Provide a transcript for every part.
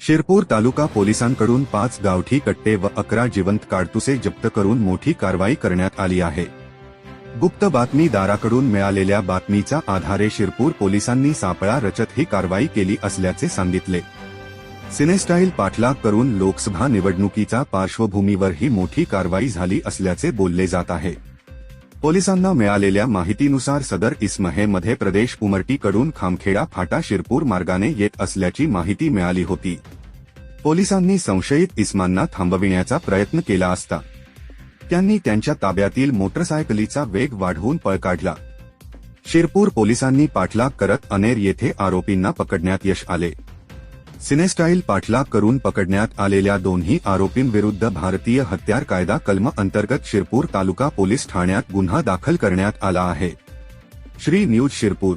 शिरपूर तालुका पोलिसांकडून पाच गावठी कट्टे व अकरा जिवंत काडतुसे जप्त करून मोठी कारवाई करण्यात आली आहे. गुप्त बातमीदाराकडून मिळालेल्या बातमीच्या आधारे शिरपूर पोलिसांनी सापळा रचत ही कारवाई केली असल्याचे सांगितले. सिनेस्टाईल पाठलाग करून लोकसभा निवडणुकीच्या पार्श्वभूमीवर ही मोठी कारवाई झाली असल्याचे बोलले जात आहे. पोलिसांना मिळालेल्या माहितीनुसार सदर इसम हे मध्य प्रदेश उमरटीकडून खामखेडा फाटा शिरपूर मार्गाने येत असल्याची माहिती मिळाली होती. पोलिसांनी संशयित इस्मांना थांबविण्याचा प्रयत्न केला असता. त्यांनी त्यांच्या ताब्यातील मोटरसायकलीचा वेग वाढवून पळ काढला. शिरपूर पोलिसांनी पाठलाग करत अनेर येथे आरोपींना पकडण्यात यश आले. सिनेस्टाईल पाठलाग करून पकडण्यात आलेल्या दोन्ही आरोपींविरुद्ध भारतीय हत्यार कायदा कलम अंतर्गत शिरपूर तालुका पोलीस ठाण्यात गुन्हा दाखल करण्यात आला आहे. श्री न्यूज शिरपूर.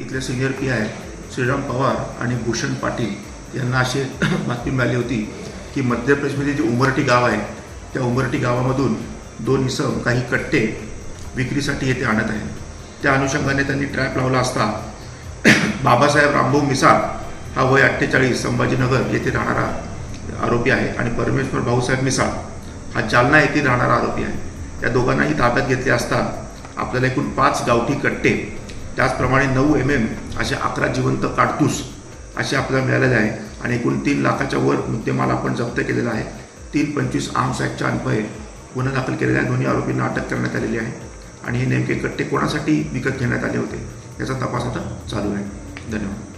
इथले senior P I Shriram Pawar आणि भूषण पाटील यांना अशी बातमी मिळाली होती की मध्य प्रदेशमध्ये जे उमरटी गाव आहे त्या उमरटी गावामधून दोन इसम काही कट्टे विक्रीसाठी येथे आणत आहेत. त्या अनुषंगाने त्यांनी ट्रॅप लावला असता बाबासाहेब रामभाऊ मिसाळ हा वय अठ्ठेचाळीस संभाजीनगर येथे राहणारा आरोपी आहे आणि परमेश्वर भाऊसाहेब मिसाळ हा जालना येथे राहणारा आरोपी आहे. या दोघांनाही ताब्यात घेतले असता आपल्याला एकूण पाच गावठी कट्टे त्याचप्रमाणे नऊ एम एम असे अकरा जिवंत काडतूस असे आपल्याला मिळालेले आहे आणि एकूण तीन लाखाच्या वर मुद्देमाल आपण जप्त केलेला आहे. तीन पंचवीस आर्म्स ॲक्टच्या अन्वये गुन्हा दाखल केलेला आहे. दोन्ही आरोपींना अटक करण्यात आलेली आहे आणि हे नेमके कट्टे कोणासाठी विकत घेण्यात आले होते याचा तपास आता चालू आहे. धन्यवाद.